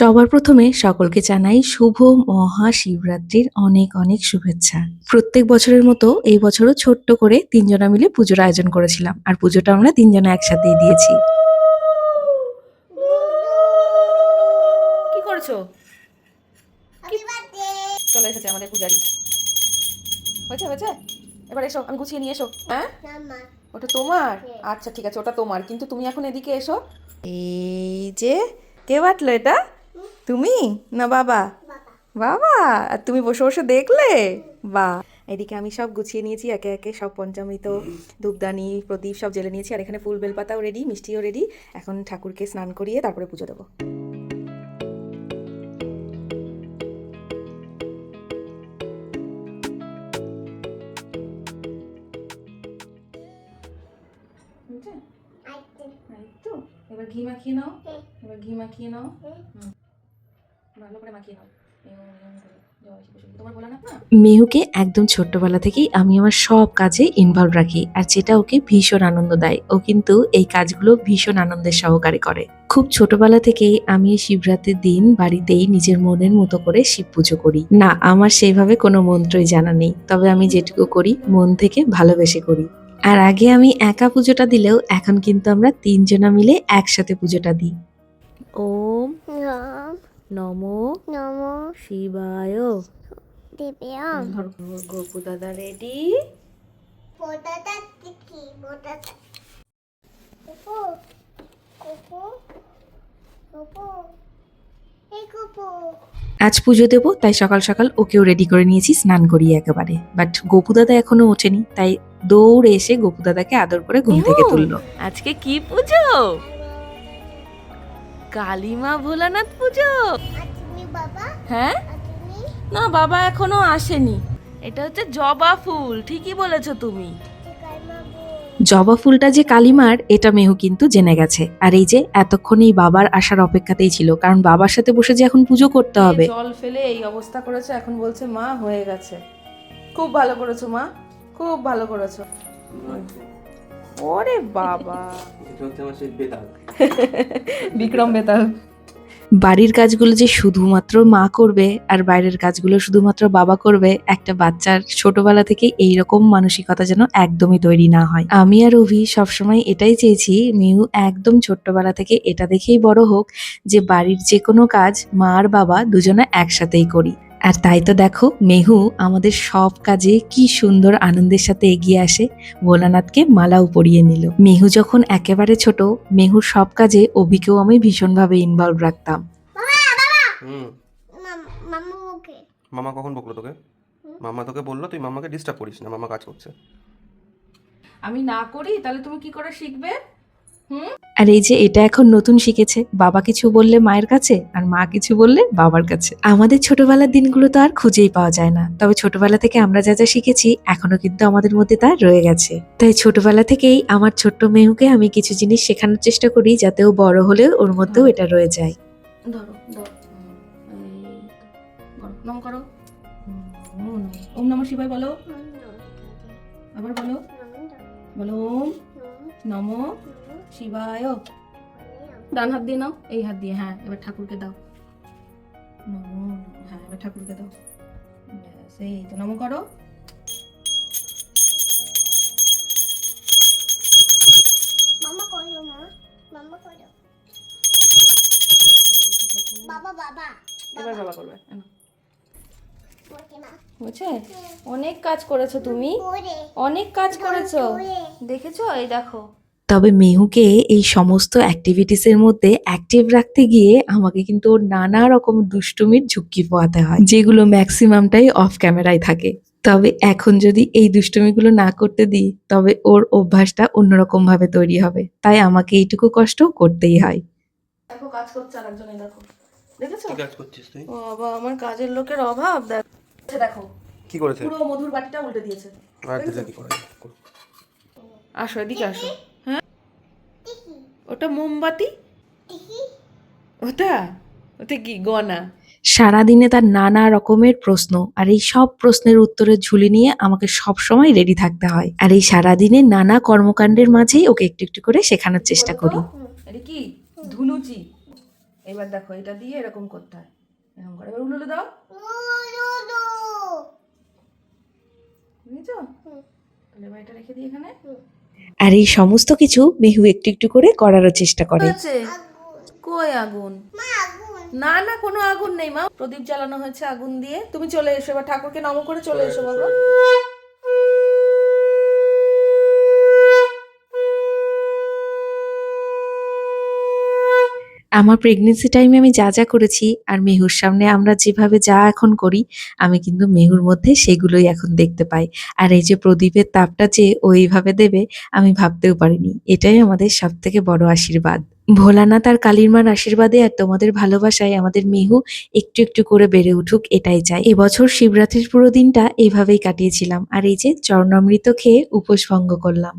সবার প্রথমে সকলকে জানাই শুভ মহাশিবরাত্রির অনেক অনেক শুভেচ্ছা। প্রত্যেক বছরের মতো এই বছরও ছোট্ট করে তিনজনা মিলে পুজোর আয়োজন করেছিলাম আর পুজোটা আমরা তিনজনা একসাথেই দিয়েছি। কি করছ? চলে এসেছে আমাদের পূজারি। হয়েছে হয়েছে? এবার এসো আমি গুছিয়ে নিয়ে এসো। হ্যাঁ? ওটা তোমার? আচ্ছা ঠিক আছে ওটা তোমার। কিন্তু তুমি এখন এদিকে এসো। এই যে কে বাটলো এটা? তুমি? না বাবা? বাবা? আর তুমি বসে বসে দেখলে? বা। এদিকে আমি সব গুছিয়ে নিয়েছি একে একে সব পঞ্চামৃত ধূপদানি প্রদীপ সব জেলে নিয়েছি আর এখানে ফুল বেলপাতাও রেডি মিষ্টিও রেডি এখন ঠাকুরকে স্নান করিয়ে তারপরে পুজো দেবো। এবার ঘি মাখিয়ে নাও। এবার ঘি মাখিয়ে নাও। হুম। ভালো করে মাখিয়ে নাও। মেহুকে একদম ছোট্টবেলা থেকেই আমি আমার সব কাজে ইনভলভ রাখি আর যেটা ওকে ভীষণ আনন্দ দেয়। ও কিন্তু এই কাজগুলো ভীষণ আনন্দের সহকারে করে। খুব ছোটবেলা থেকেই আমি এই শিবরাত্রির দিন বাড়িতেই নিজের মনের মতো করে শিব পুজো করি। না আমার সেইভাবে কোনো মন্ত্রই জানা নেই তবে আমি যেটুকু করি মন থেকে ভালোবেসে করি। আর আগে আমি একা পুজোটা দিলেও এখন কিন্তু আমরা তিনজনা মিলে একসাথে পুজোটা দিই। ওম। নমো নম শিবায়। দেব্যাম গোপু দাদা রেডি এই আজ পুজো দেবো তাই সকাল সকাল ওকেও রেডি করে নিয়েছি স্নান করিয়ে একেবারে। বাট গোপু দাদা এখনও ওঠেনি তাই দৌড়ে এসে গোপু দাদাকে আদর করে ঘুম থেকে তুললো। আজকে কি পুজো? কালীমা ভোলানাথ পুজো? হ্যাঁ? না বাবা এখনও আসেনি। এটা হচ্ছে জবা ফুল ঠিকই বলেছ তুমি। জবা ফুলটা যে কালিমার এটা মেহু কিন্তু জেনে গেছে। আর এই যে এতক্ষণ এই বাবার আসার অপেক্ষাতেই ছিল কারণ বাবার সাথে বসে যে এখন পুজো করতে হবে। জল ফেলে এই অবস্থা করেছে এখন বলছে মা হয়ে গেছে। খুব ভালো করেছ মা। খুব ভালো করেছ। ওরে বাবা। বিক্রম বেতাল বাড়ির কাজগুলো যে শুধুমাত্র মা করবে আর বাইরের কাজগুলো শুধুমাত্র বাবা করবে, একটা বাচ্চার ছোটবেলা থেকে এইরকম মানসিকতা যেন একদমই তৈরি না হয়। আমি আর অভি সবসময় এটাই চেয়েছি মেহু একদম ছোট্টবেলা থেকে এটা দেখেই বড় হোক যে বাড়ির যে কোনো কাজ মা আর বাবা দুজনে একসাথেই করি। আর তাই তো দেখো মেহু আমাদের সব কাজে কি সুন্দর আনন্দের সাথে এগিয়ে আসে ভোলানাথকে মালাও পরিয়ে নিল। মেহু যখন একেবারে ছোট মেহুর সব কাজে অভিকেও আমি ভীষণভাবে ইনভলভ রাখতাম। হুম। মামা মামা কখন বকলো তোকে? মামা তোকে বলল তুই মামাকে ডিস্টার্ব করিস না মামা কাজ করছে। আমি না করি? তাহলে তুমি কি করে শিখবে? আর এই যে এটা এখন নতুন শিখেছে বাবা কিছু বললে মায়ের কাছে আর মা কিছু বললে বাবার কাছে। আমাদের ছোটবেলার দিনগুলো তো আর খুঁজেই পাওয়া যায় না। তবে ছোটবেলা থেকে আমরা যা যা শিখেছি এখনও কিন্তু আমাদের মধ্যে তা রয়ে গেছে। তাই ছোটবেলা থেকেই আমার ছোট্ট মেহুকে আমি কিছু জিনিস শেখানোর চেষ্টা করি যাতে ও বড় হলেও ওর মধ্যেও এটা রয়ে যায়। ধরো ধরো। হুম, এই তো। করো, নম করো। ওম নম শিবায় বলো। আবার বলো। বলো ওম। নম। শিবায়। ডান হাত দিয়ে নাও। এই হাত দিয়ে হ্যাঁ এবার ঠাকুরকে দাও। নমো হ্যাঁ এবার ঠাকুরকে দাও। এই তো নম করো। মামা কইও মা। মামা কইও বাবা বাবা এবার বাবা করবে। এনো। ওকে মা। বুঝছে অনেক কাজ করেছ তুমি। অনেক কাজ করেছ। দেখেছ? এই দেখো। তবে মেহুকে এই সমস্ত অ্যাক্টিভিটিসের মধ্যে অ্যাক্টিভ রাখতে গিয়ে আমাকে কিন্তু ওর নানা রকম দুষ্টুমির ঝুঁকি পোয়াতে হয় যেগুলো ম্যাক্সিমামটাই অফ ক্যামেরায় থাকে। তবে এখন যদি এই দুষ্টুমিগুলো না করতে দিই তবে ওর অভ্যাসটা অন্যরকম ভাবে তৈরি হবে। তাই আমাকে এইটুকু কষ্ট করতেই হয়। দেখো কাজ করছে আর একজনে দেখো। দেখেছ? কাজ করছিস তুই? ও বাবা আমার কাজের লোকের অভাব দেখ। দেখো। কি করেছে? পুরো মধুর বাটিটা উল্টে দিয়েছে। আর কি করে আসো এদিকে আসো। ওটা মোমবাতি? ওটা? ওটা কি গনা সারাদিনে তার নানা রকমের প্রশ্ন আর এই সব প্রশ্নের উত্তরের ঝুলি নিয়ে আমাকে সব সময় রেডি থাকতে হয়। আর এই সারাদিনে নানা কর্মকাণ্ডের মাঝেই ওকে একটু একটু করে শেখানোর চেষ্টা করি। এটা কি? ধুনুচি? এবার দেখো এটা দিয়ে এরকম করতে হয়। এরকম করে। এবার উলুলু দাও। বুঝেছ? তাহলে এবার এটা রেখে দিই এখানে। আর এই সমস্ত কিছু মেহু একটু একটু করে করার চেষ্টা করে। কই আগুন? না না, কোনো আগুন নেই, মা। প্রদীপ জ্বালানো হয়েছে আগুন দিয়ে। তুমি চলে এসো, এবার ঠাকুরকে নম করে চলে এসো, বাবা। আমার প্রেগনেন্সি টাইমে আমি যা যা করেছি আর মেহুর সামনে আমরা যেভাবে যা এখন করি, আমি কিন্তু মেহুর মধ্যে সেগুলোই এখন দেখতে পাই। আর এই যে প্রদীপের তাপটা যে ও এইভাবে দেবে, আমি ভাবতেও পারিনি। এটাই আমাদের সব থেকে বড় আশীর্বাদ। ভোলানাথ আর কালীর মার আশীর্বাদে আর তোমাদের ভালোবাসায় আমাদের মেহু একটু একটু করে বেড়ে উঠুক, এটাই চাই। এবছর শিবরাত্রির পুরো দিনটা এইভাবেই কাটিয়েছিলাম। আর এই যে চরণামৃত খেয়ে উপোস ভঙ্গ করলাম।